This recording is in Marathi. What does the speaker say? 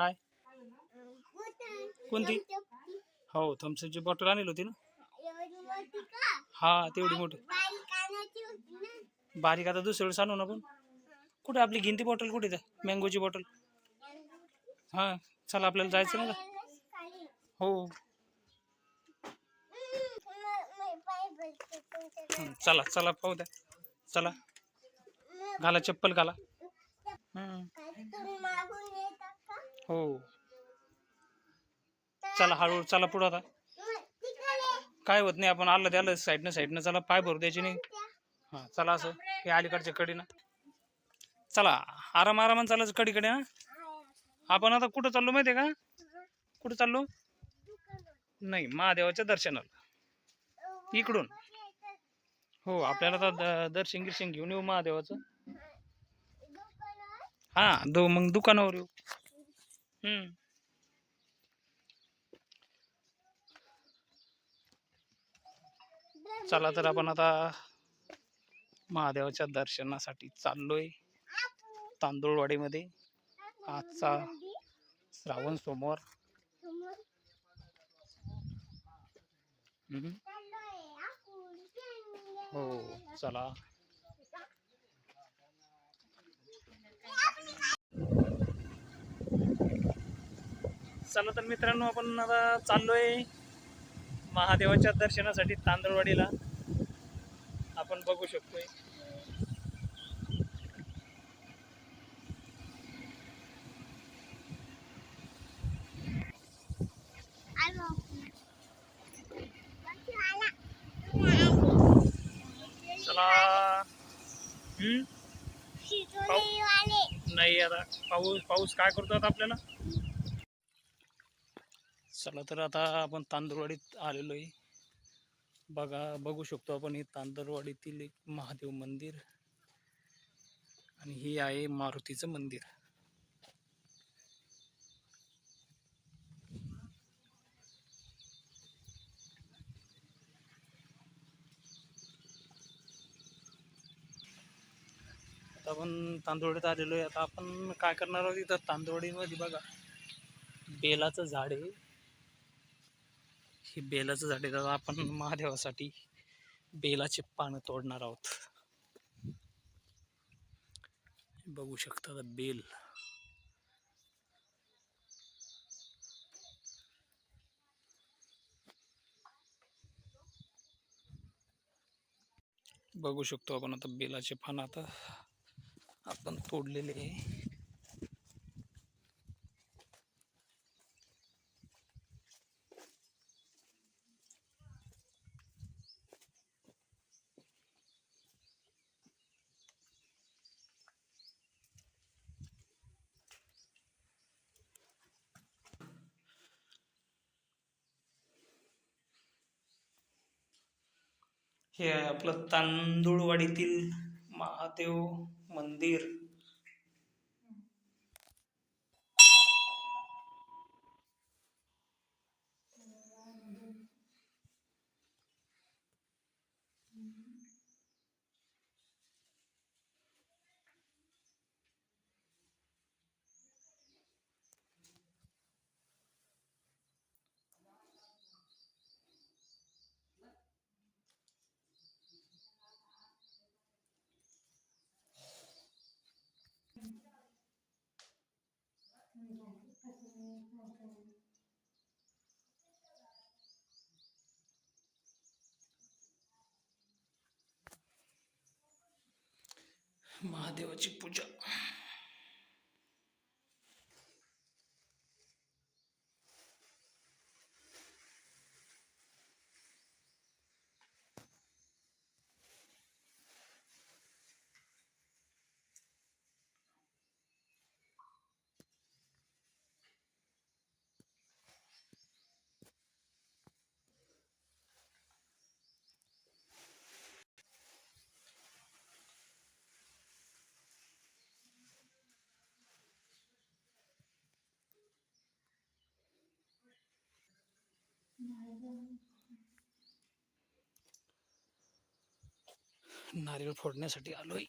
काय? कोणती? हो थम्सअपची बॉटल आणली होती ना? हा तेवढी मोठी. बारीक आता दुसऱ्या वेळेस आणू ना पण कुठे आपली गिंती बॉटल कुठे त्या? मँगोची बॉटल? हा चला आपल्याला जायचं ना हो. चला चला पाहू द्या. चला. घाला चप्पल घाला. हं, चला हळूहळू चला पुढं आता. काय होत नाही आपण आलं त्याला साईडनं साईडनं चला पाय भरू द्यायचे नाही. हां चला असं हे अलीकडच्या कडीनं चला आराम आरामानं चालायचं कडीकडे हा. आपण आता कुठं चाललो माहिती आहे का? कुठं चाललो? नाही महादेवाच्या दर्शनाला. इकडून. हो आपल्याला आता दर्शन गिर्शन घेऊन येऊ महादेवाचं. हा दो मग दुकानावर येऊ. हम्म. चला तर आपण आता महादेवाच्या दर्शनासाठी चाललोय तांदूळवाडीमध्ये. आजचा श्रावण सोमवार. हो चला. चला तर मित्रांनो आपण आता चाललोय महादेवाच्या दर्शनासाठी तांदळवाडीला. आपण बघू शकतोय. चला. नाही आता पाऊस पाऊस काय करतो आता आपल्याला? चला तर आता आपण तांदूरवाडीत आलेलो आहे. बघा बघू शकतो आपण हे तांदूरवाडीतील एक महादेव मंदिर आणि हे आहे मारुतीचं मंदिर. आता आपण तांदूळवाडीत आलेलो आहे. आता आपण काय करणार आहोत इथं? तांदूळवाडीमध्ये बघा बेलाचं झाड आहे. हे बेलाचं झाड आहे दादा. आपण महादेवासाठी बेलाचे पानं तोडणार आहोत. बघू शकता आता बेल. बघू शकतो आपण आता बेलाचे पानं आता आपण तोडलेले आहे. हे आहे आपलं तांदूळवाडीतील महादेव मंदिर. महादेवाची पूजा. नारळ फोडण्यासाठी आलोय.